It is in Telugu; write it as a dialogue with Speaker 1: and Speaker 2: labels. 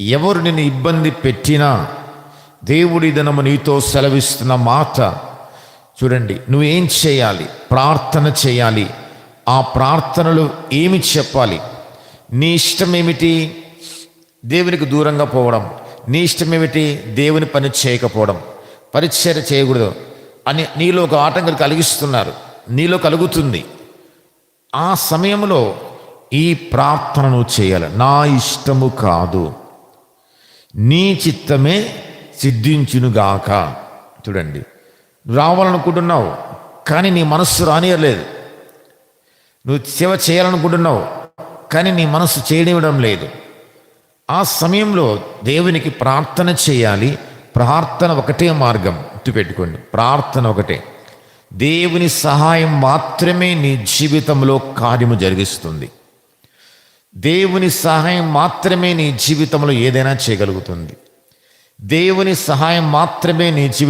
Speaker 1: ఎవరు నిన్ను ఇబ్బంది పెట్టినా దేవుడి దినము నీతో సెలవిస్తున్న మాట చూడండి నువ్వేం చేయాలి? ప్రార్థన చేయాలి. ఆ ప్రార్థనలు ఏమి చెప్పాలి? నీ ఇష్టం ఏమిటి దేవునికి దూరంగా పోవడం. నీ ఇష్టం ఏమిటి దేవుని పని చేయకపోవడం. పరిచర్య చేయకూడదు అని నీలో ఒక ఆటంకం కలిగిస్తున్నారు. నీలో కలుగుతుంది. ఆ సమయంలో ఈ ప్రార్థనను చేయాలి. నా ఇష్టము కాదు. నీ చిత్తమే సిద్ధించునుగాక. చూడండి నువ్వు రావాలనుకుంటున్నావు కానీ నీ మనస్సు రానియలేదు. నువ్వు సేవ చేయాలనుకుంటున్నావు కానీ నీ మనస్సు చేయనివ్వడం లేదు. ఆ సమయంలో దేవునికి ప్రార్థన చేయాలి. ప్రార్థన ఒకటే మార్గం. గుర్తుపెట్టుకోండి ప్రార్థన ఒకటే. దేవుని సహాయం మాత్రమే నీ జీవితంలో కార్యము జరిగిస్తుంది. దేవుని సహాయం మాత్రమే నీ జీవితంలో ఏదైనా చేయగలుగుతుంది. దేవుని సహాయం మాత్రమే నీ జీవితం